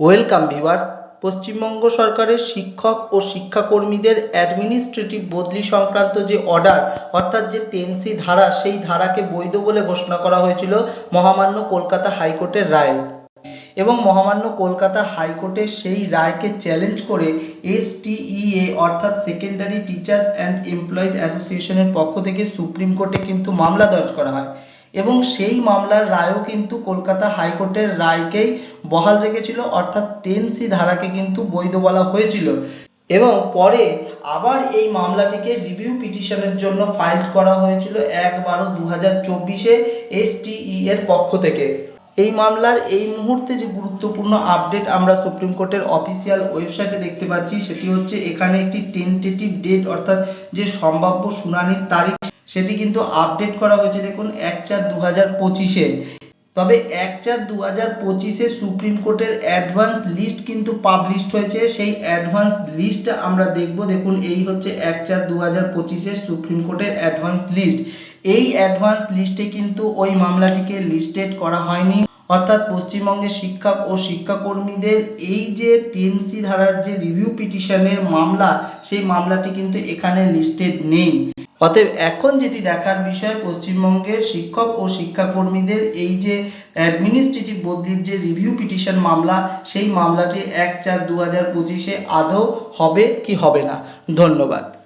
Welcome viewer Paschimbanga সরকারের শিক্ষক ও শিক্ষাকর্মীদের administrative বদলি সংক্রান্ত যে অর্ডার, অর্থাৎ যে টেনসি ধারা, সেই ধারাকে বৈধ বলে ঘোষণা করা হয়েছিল মহামান্য কলকাতা হাইকোর্টের রায়ে। এবং মহামান্য কলকাতা হাইকোর্টের সেই রায়কে চ্যালেঞ্জ করে এসটিইএ, অর্থাৎ সেকেন্ডারি টিচার্স অ্যান্ড এমপ্লয়িজ অ্যাসোসিয়েশনের পক্ষ থেকে সুপ্রিম কোর্টে কিন্তু মামলা দর্জ করা হয়। এবং সেই মামলার রায়ও কিন্তু কলকাতা হাইকোর্টের রায়কেই বহাল রেখেছিল, অর্থাৎ টেন সি ধারাকে কিন্তু বৈধ বলা হয়েছিল। এবং পরে আবার এই মামলাটিকে রিভিউ পিটিশনের জন্য ফাইল করা হয়েছিল এক বারো দু হাজার চব্বিশে এসটিই এর পক্ষ থেকে। এই মামলার এই মুহূর্তে যে গুরুত্বপূর্ণ আপডেট আমরা সুপ্রিম কোর্টের অফিসিয়াল ওয়েবসাইটে দেখতে পাচ্ছি, সেটি হচ্ছে এখানে একটি টেন্টেটিভ ডেট অর্থাৎ যে সম্ভাব্য শুনানির তারিখ, সেটি কিন্তু আপডেট করা হয়েছে, দেখুন, এক চার দু হাজার পঁচিশে। তবে এক চার দু হাজার পঁচিশে সুপ্রিম কোর্টের অ্যাডভান্স লিস্ট কিন্তু পাবলিশড হয়েছে। সেই অ্যাডভান্স লিস্ট আমরা দেখব। দেখুন, এই হচ্ছে এক চার দু হাজার পঁচিশের সুপ্রিম কোর্টের অ্যাডভান্স লিস্ট এই অ্যাডভান্স লিস্টে কিন্তু ওই মামলাটিকে লিস্টেড করা হয়নি। অর্থাৎ পশ্চিমবঙ্গের শিক্ষক ও শিক্ষাকর্মীদের এই যে টিএমসি ধারার যে রিভিউ পিটিশনের মামলা সেই মামলাটি কিন্তু এখানে লিস্টেড নেই। অতএব এখন যেটি দেখার বিষয়, পশ্চিমবঙ্গের শিক্ষক ও শিক্ষাকর্মীদের এই যে অ্যাডমিনিস্ট্রেটিভ বদলির যে রিভিউ পিটিশন মামলা, সেই মামলাটি এক চার দু হাজার পঁচিশে আদৌ হবে কি হবে না? ধন্যবাদ।